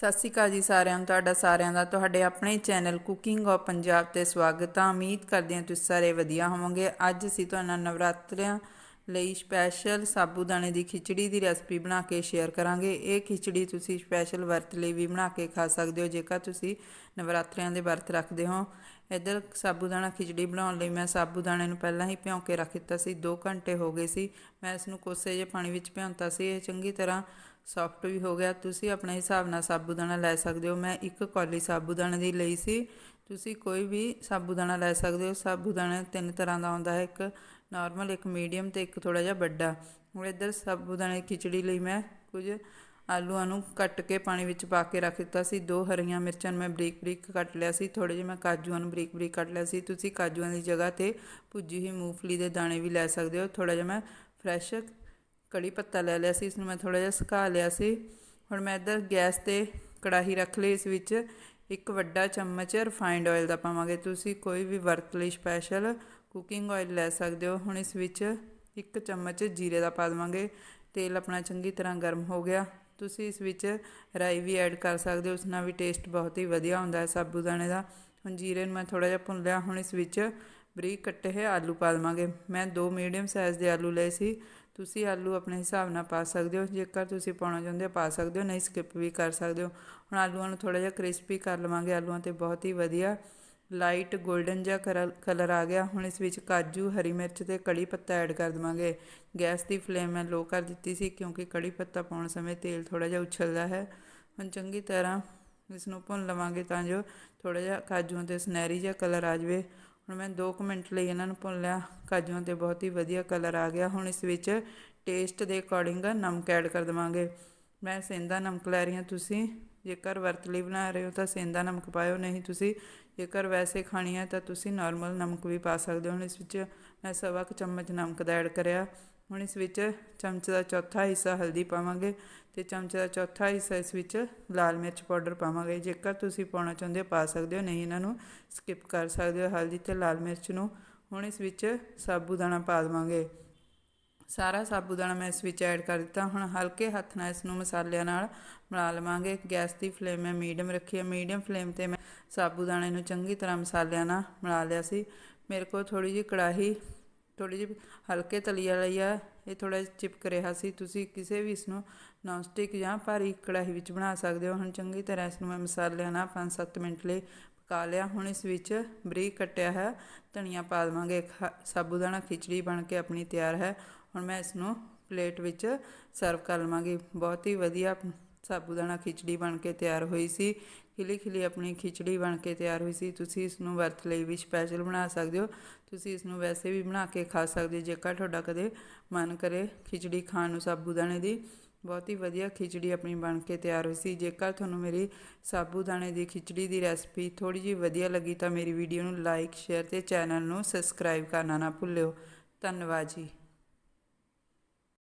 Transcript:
ਸਤਿ ਸ਼੍ਰੀ ਅਕਾਲ ਜੀ ਸਾਰਿਆਂ ਨੂੰ, ਤੁਹਾਡਾ ਸਾਰਿਆਂ ਦਾ, ਤੁਹਾਡੇ ਆਪਣੇ ਚੈਨਲ ਕੁਕਿੰਗ ਆਫ ਪੰਜਾਬ ਤੇ ਸਵਾਗਤ ਹੈ ਉਮੀਦ ਕਰਦੇ ਹਾਂ ਤੁਸੀਂ ਸਾਰੇ ਵਧੀਆ ਹੋਵੋਗੇ। ਅੱਜ ਅਸੀਂ ਤੁਹਾਨੂੰ ਨਾਲ ਨਵਰਾਤਰਿਆਂ ਲਈ ਸਪੈਸ਼ਲ ਸਾਬੂਦਾਣੇ ਦੀ ਖਿਚੜੀ ਦੀ ਰੈਸਪੀ ਬਣਾ ਕੇ ਸ਼ੇਅਰ ਕਰਾਂਗੇ। ਇਹ ਖਿਚੜੀ ਤੁਸੀਂ ਸਪੈਸ਼ਲ ਵਰਤ ਲਈ ਵੀ ਬਣਾ ਕੇ ਖਾ ਸਕਦੇ ਹੋ, ਜੇਕਰ ਤੁਸੀਂ ਨਵਰਾਤਰਿਆਂ ਦੇ ਵਰਤ ਰੱਖਦੇ ਹੋ। ਇੱਧਰ ਸਾਬੂਦਾਣਾ ਖਿਚੜੀ ਬਣਾਉਣ ਲਈ ਮੈਂ ਸਾਬੂਦਾਣੇ ਨੂੰ ਪਹਿਲਾਂ ਹੀ ਭਿਉਂ ਕੇ ਰੱਖ ਦਿੱਤਾ ਸੀ 2 ਘੰਟੇ ਹੋ ਗਏ ਸੀ। ਮੈਂ ਇਸ ਨੂੰ ਕੋਸੇ ਜਿਹੇ ਪਾਣੀ ਵਿੱਚ ਭਿਉਂਤਾ ਸੀ। ਇਹ ਚੰਗੀ ਤਰ੍ਹਾਂ ਸੌਫਟ ਵੀ ਹੋ ਗਿਆ। ਤੁਸੀਂ ਆਪਣੇ ਹਿਸਾਬ ਨਾਲ ਸਾਬੂਦਾਣਾ ਲੈ ਸਕਦੇ ਹੋ। ਮੈਂ ਇੱਕ ਕੌਲੀ ਸਾਬੂਦਾਣੇ ਦੀ ਲਈ ਸੀ। ਤੁਸੀਂ ਕੋਈ ਵੀ ਸਾਬੂਦਾਣਾ ਲੈ ਸਕਦੇ ਹੋ। ਸਾਬੂਦਾਣਾ ਤਿੰਨ ਤਰ੍ਹਾਂ ਦਾ ਆਉਂਦਾ ਹੈ। ਇੱਕ ਨਾਰਮਲ ਇੱਕ ਮੀਡੀਅਮ ਤੇ ਇੱਕ ਥੋੜਾ ਜਿਹਾ ਵੱਡਾ। ਹੁਣ ਇੱਧਰ ਸਾਬੂਦਾਣੇ ਦੀ ਖਿਚੜੀ ਲਈ ਮੈਂ ਕੁਝ ਆਲੂਆਂ ਨੂੰ ਕੱਟ ਕੇ ਪਾਣੀ ਵਿੱਚ ਪਾ ਕੇ ਰੱਖ ਦਿੱਤਾ ਸੀ। ਦੋ ਹਰੀਆਂ ਮਿਰਚਾਂ ਨੂੰ ਮੈਂ ਬਰੀਕ ਬਰੀਕ ਕੱਟ ਲਿਆ ਸੀ। ਥੋੜੇ ਜਿਹੇ ਮੈਂ ਕਾਜੂਆਂ ਨੂੰ ਬਰੀਕ ਬਰੀਕ ਕੱਟ ਲਿਆ ਸੀ। ਤੁਸੀਂ ਕਾਜੂਆਂ ਦੀ ਜਗ੍ਹਾ ਤੇ ਭੁੱਜੀ ਹੋਈ ਮੂੰਗਫਲੀ ਦੇ ਦਾਣੇ ਵੀ ਲੈ ਸਕਦੇ ਹੋ। ਥੋੜਾ ਜਿਹਾ ਮੈਂ ਫਰੈਸ਼ ਕੜੀ ਪੱਤਾ ਲੈ ਲਿਆ ਸੀ ਇਸ ਨੂੰ ਮੈਂ ਥੋੜਾ ਜਿਹਾ ਸੁਕਾ ਲਿਆ ਸੀ। ਹੁਣ ਮੈਂ ਇੱਧਰ ਗੈਸ ਤੇ ਕੜਾਹੀ ਰੱਖ ਲਈ ਇਸ ਵਿੱਚ। ਇੱਕ ਵੱਡਾ ਚਮਚ ਰਿਫਾਈਨਡ ਆਇਲ ਦਾ ਪਾਵਾਂਗੇ। ਤੁਸੀਂ ਕੋਈ ਵੀ ਵਰਤ ਲਈ ਸਪੈਸ਼ਲ ਕੁਕਿੰਗ ਆਇਲ ਲੈ ਸਕਦੇ ਹੋ। ਹੁਣ ਇਸ ਵਿੱਚ ਇੱਕ ਚਮਚ ਜੀਰੇ ਦਾ ਪਾ ਦੇਵਾਂਗੇ। ਤੇਲ ਆਪਣਾ ਚੰਗੀ ਤਰ੍ਹਾਂ ਗਰਮ ਹੋ ਗਿਆ। ਤੁਸੀਂ ਇਸ ਵਿੱਚ ਰਾਈ ਵੀ ਐਡ ਕਰ ਸਕਦੇ ਹੋ। ਉਸ ਨਾਲ ਵੀ ਟੇਸਟ ਬਹੁਤ ਹੀ ਵਧੀਆ ਹੁੰਦਾ ਹੈ ਸਾਬੂ ਦਾਣੇ ਦਾ। ਹੁਣ ਜੀਰੇ ਨੂੰ ਮੈਂ ਥੋੜਾ ਜਿਹਾ ਭੁੰਨ ਲਿਆ। ਹੁਣ ਇਸ ਵਿੱਚ ਬਰੀਕ ਕੱਟੇ ਹੋਏ ਆਲੂ ਪਾ ਦੇਵਾਂਗੇ। ਮੈਂ ਦੋ ਮੀਡੀਅਮ ਸਾਈਜ਼ ਦੇ ਆਲੂ ਲਏ ਸੀ। ਤੁਸੀਂ ਆਲੂ ਆਪਣੇ ਹਿਸਾਬ ਨਾਲ ਪਾ ਸਕਦੇ ਹੋ। ਜੇਕਰ ਤੁਸੀਂ ਪਾਉਣਾ ਚਾਹੁੰਦੇ ਹੋ ਪਾ ਸਕਦੇ ਹੋ, ਨਹੀਂ ਸਕਿਪ ਵੀ ਕਰ ਸਕਦੇ ਹੋ। ਹੁਣ ਆਲੂਆਂ ਨੂੰ ਥੋੜਾ ਜਿਹਾ ਕ੍ਰਿਸਪੀ ਕਰ ਲਵਾਂਗੇ। ਆਲੂਆਂ ਤੇ ਬਹੁਤ ਹੀ ਵਧੀਆ ਲਾਈਟ 골ਡਨ ਜਿਹਾ ਕਲਰ ਆ ਗਿਆ। ਹੁਣ ਇਸ ਵਿੱਚ ਕਾਜੂ, ਹਰੀ ਮਿਰਚ ਤੇ ਕੜੀ ਪੱਤਾ ਐਡ ਕਰ ਦਵਾਂਗੇ। ਗੈਸ ਦੀ ਫਲੇਮ ਮੈਂ ਲੋ ਕਰ ਦਿੱਤੀ ਸੀ ਕਿਉਂਕਿ ਕੜੀ ਪੱਤਾ ਪਾਉਣ ਸਮੇਂ ਤੇਲ ਥੋੜਾ ਜਿਹਾ ਉਛਲਦਾ ਹੈ। ਹੁਣ ਚੰਗੀ ਤਰ੍ਹਾਂ ਇਸ ਨੂੰ ਭੁੰਨ ਲਵਾਂਗੇ ਤਾਂ ਜੋ ਥੋੜਾ ਜਿਹਾ ਕਾਜੂਆਂ ਤੇ ਸੁਨਹਿਰੀ ਜਿਹਾ ਕਲਰ ਆ ਜਾਵੇ। ਹੁਣ ਮੈਂ 2 ਮਿੰਟ ਲਈ ਇਹਨਾਂ ਨੂੰ ਭੁੰਨ ਲਿਆ। ਕਾਜੂਆਂ ਤੇ ਬਹੁਤ ਹੀ ਵਧੀਆ ਕਲਰ ਆ ਗਿਆ। ਹੁਣ ਇਸ ਵਿੱਚ ਟੇਸਟ ਦੇ ਅਕੋਰਡਿੰਗ ਨਮਕ ਐਡ ਕਰ ਦਵਾਂਗੇ। ਮੈਂ ਸੇਂਦਾ ਨਮਕ ਲੈ ਰਹੀ ਹਾਂ ਤੁਸੀਂ। ਜੇਕਰ ਵਰਤ ਲਈ ਬਣਾ ਰਹੇ ਹੋ ਤਾਂ ਸੇਂਦਾ ਨਮਕ ਪਾਇਓ, ਨਹੀਂ ਤੁਸੀਂ ਜੇਕਰ ਵੈਸੇ ਖਾਣੀ ਹੈ ਤਾਂ ਤੁਸੀਂ ਨਾਰਮਲ ਨਮਕ ਵੀ ਪਾ ਸਕਦੇ ਹੋ। ਹੁਣ ਇਸ ਵਿੱਚ ਮੈਂ ਸਵਾ ਕੁ ਚਮਚ ਨਮਕ ਦਾ ਐਡ ਕਰਿਆ। ਹੁਣ ਇਸ ਵਿੱਚ ਚਮਚੇ ਦਾ ਚੌਥਾ ਹਿੱਸਾ ਹਲਦੀ ਪਾਵਾਂਗੇ ਤੇ ਚਮਚ ਦਾ ਚੌਥਾ ਹਿੱਸਾ ਇਸ ਵਿੱਚ ਲਾਲ ਮਿਰਚ ਪਾਊਡਰ ਪਾਵਾਂਗੇ। ਜੇਕਰ ਤੁਸੀਂ ਪਾਉਣਾ ਚਾਹੁੰਦੇ ਹੋ, ਪਾ ਸਕਦੇ ਹੋ, ਨਹੀਂ ਇਹਨਾਂ ਨੂੰ ਸਕਿਪ ਕਰ ਸਕਦੇ ਹੋ ਹਲਦੀ ਤੇ ਲਾਲ ਮਿਰਚ ਨੂੰ। ਹੁਣ ਇਸ ਵਿੱਚ ਸਾਬੂਦਾਣਾ ਪਾ ਦੇਵਾਂਗੇ। ਸਾਰਾ ਸਾਬੂਦਾਣਾ ਮੈਂ ਇਸ ਵਿੱਚ ਐਡ ਕਰ ਦਿੱਤਾ। ਹੁਣ ਹਲਕੇ ਹੱਥ ਨਾਲ ਇਸ ਨੂੰ ਮਸਾਲਿਆਂ ਨਾਲ ਮਿਲਾ ਲਵਾਂਗੇ। ਗੈਸ ਦੀ ਫਲੇਮ ਮੈਂ ਮੀਡੀਅਮ ਰੱਖੀ ਹੈ। ਮੀਡੀਅਮ ਫਲੇਮ ਤੇ ਮੈਂ ਸਾਬੂਦਾਣੇ ਨੂੰ ਚੰਗੀ ਤਰ੍ਹਾਂ ਮਸਾਲਿਆਂ ਨਾਲ ਮਿਲਾ ਲਿਆ ਸੀ। ਮੇਰੇ ਕੋਲ ਥੋੜੀ ਜਿਹੀ ਕੜਾਹੀ ਥੋੜ੍ਹੀ ਜਿਹੀ ਹਲਕੇ ਤਲੀ ਵਾਲੀ ਆ, ਇਹ ਥੋੜ੍ਹਾ ਜਿਹਾ ਚਿਪਕ ਰਿਹਾ ਸੀ। ਤੁਸੀਂ ਕਿਸੇ ਵੀ ਇਸ ਨੂੰ ਨੌਨ ਸਟਿਕ ਜਾਂ ਭਾਰੀ ਕੜਾਹੀ ਵਿੱਚ ਬਣਾ ਸਕਦੇ ਹੋ। ਹੁਣ ਚੰਗੀ ਤਰ੍ਹਾਂ ਇਸ ਨੂੰ ਮੈਂ ਮਸਾਲਿਆਂ ਨਾਲ 5-7 ਮਿੰਟ ਲਈ ਪਕਾ ਲਿਆ। ਹੁਣ ਇਸ ਵਿੱਚ ਬਰੀਕ ਕੱਟਿਆ ਹੈ ਧਨੀਆ ਪਾ ਦਵਾਂਗੇ। ਸਾਬੂਦਾਣਾ ਖਿਚੜੀ ਬਣ ਕੇ ਆਪਣੀ ਤਿਆਰ ਹੈ। ਹੁਣ ਮੈਂ ਇਸ ਨੂੰ ਪਲੇਟ ਵਿੱਚ ਸਰਵ ਕਰ ਲਵਾਂਗੀ। ਬਹੁਤ ਹੀ ਵਧੀਆ ਸਾਬੂਦਾਣਾ ਖਿਚੜੀ ਬਣ ਕੇ ਤਿਆਰ ਹੋਈ ਸੀ। ਖਿਲੀ ਖਿਲੀ ਆਪਣੀ ਖਿਚੜੀ ਬਣ ਕੇ ਤਿਆਰ ਹੋਈ ਸੀ। ਤੁਸੀਂ ਇਸ ਨੂੰ ਵਰਤ ਲਈ ਵੀ ਸਪੈਸ਼ਲ ਬਣਾ ਸਕਦੇ ਹੋ। ਤੁਸੀਂ ਇਸ ਨੂੰ ਵੈਸੇ ਵੀ ਬਣਾ ਕੇ ਖਾ ਸਕਦੇ ਹੋ। ਜੇਕਰ ਤੁਹਾਡਾ ਕਦੇ ਮਨ ਕਰੇ ਖਿਚੜੀ ਖਾਣ ਨੂੰ ਸਾਬੂਦਾਣੇ ਦੀ। ਬਹੁਤ ਹੀ ਵਧੀਆ ਖਿਚੜੀ ਆਪਣੀ ਬਣ ਕੇ ਤਿਆਰ ਹੋਈ ਸੀ। ਜੇਕਰ ਤੁਹਾਨੂੰ ਮੇਰੀ ਸਾਬੂਦਾਣੇ ਦੀ ਖਿਚੜੀ ਦੀ ਰੈਸਪੀ ਥੋੜੀ ਜਿਹੀ ਵਧੀਆ ਲੱਗੀ ਤਾਂ ਮੇਰੀ ਵੀਡੀਓ ਨੂੰ ਲਾਈਕ ਸ਼ੇਅਰ ਤੇ ਚੈਨਲ ਨੂੰ ਸਬਸਕ੍ਰਾਈਬ ਕਰਨਾ ਨਾ ਭੁੱਲਿਓ। ਧੰਨਵਾਦ ਜੀ।